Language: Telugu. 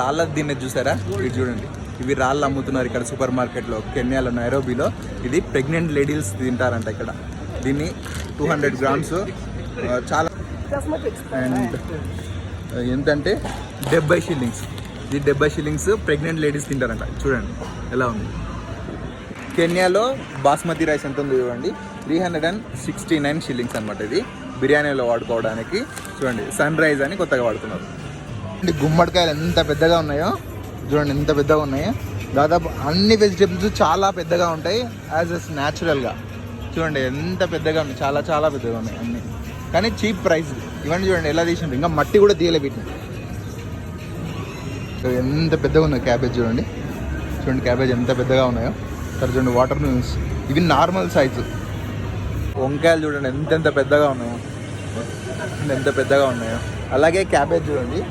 రాళ్ళ దీన్ని చూసారా? ఇది చూడండి. ఇవి రాళ్ళు అమ్ముతున్నారు ఇక్కడ సూపర్ మార్కెట్లో కెన్యాలో నైరోబీలో. ఇది ప్రెగ్నెంట్ లేడీస్ తింటారంట ఇక్కడ. దీన్ని టూ హండ్రెడ్ గ్రామ్స్ చాలా అండ్ ఎంతంటే డెబ్బై షిల్లింగ్స్. ఇది డెబ్బై షిల్లింగ్స్ ప్రెగ్నెంట్ లేడీస్ తింటారంట. చూడండి ఎలా ఉంది. కెన్యాలో బాస్మతి రైస్ ఎంత ఉంది చూడండి. Three hundred and sixty nine shillings అనమాట ఇది. బిర్యానీలో వాడుకోవడానికి. చూడండి సన్ రైజ్ అని కొత్తగా వాడుతున్నారు. గుమ్మడికాయలు ఎంత పెద్దగా ఉన్నాయో. చూడండి ఎంత పెద్దగా ఉన్నాయో. దాదాపు అన్ని వెజిటేబుల్స్ చాలా పెద్దగా ఉంటాయి యాజ్ ఎస్ న్యాచురల్గా చూడండి ఎంత పెద్దగా ఉన్నాయి చాలా చాలా పెద్దగా ఉన్నాయి అన్ని. కానీ చీప్ ప్రైస్. ఇవన్నీ చూడండి ఎలా తీసిండ్రు ఇంకా మట్టి కూడా తీయలే వీటిని. సో ఎంత పెద్దగా ఉన్నాయి క్యాబేజ్ చూడండి. చూడండి క్యాబేజ్ ఎంత పెద్దగా ఉన్నాయో. సరే చూడండి వాటర్ మిల్స్. ఇవి నార్మల్ సైజు. వంకాయలు చూడండి ఎంతెంత పెద్దగా ఉన్నాయో. ఎంత పెద్దగా ఉన్నాయో. అలాగే క్యాబేజ్ చూడండి.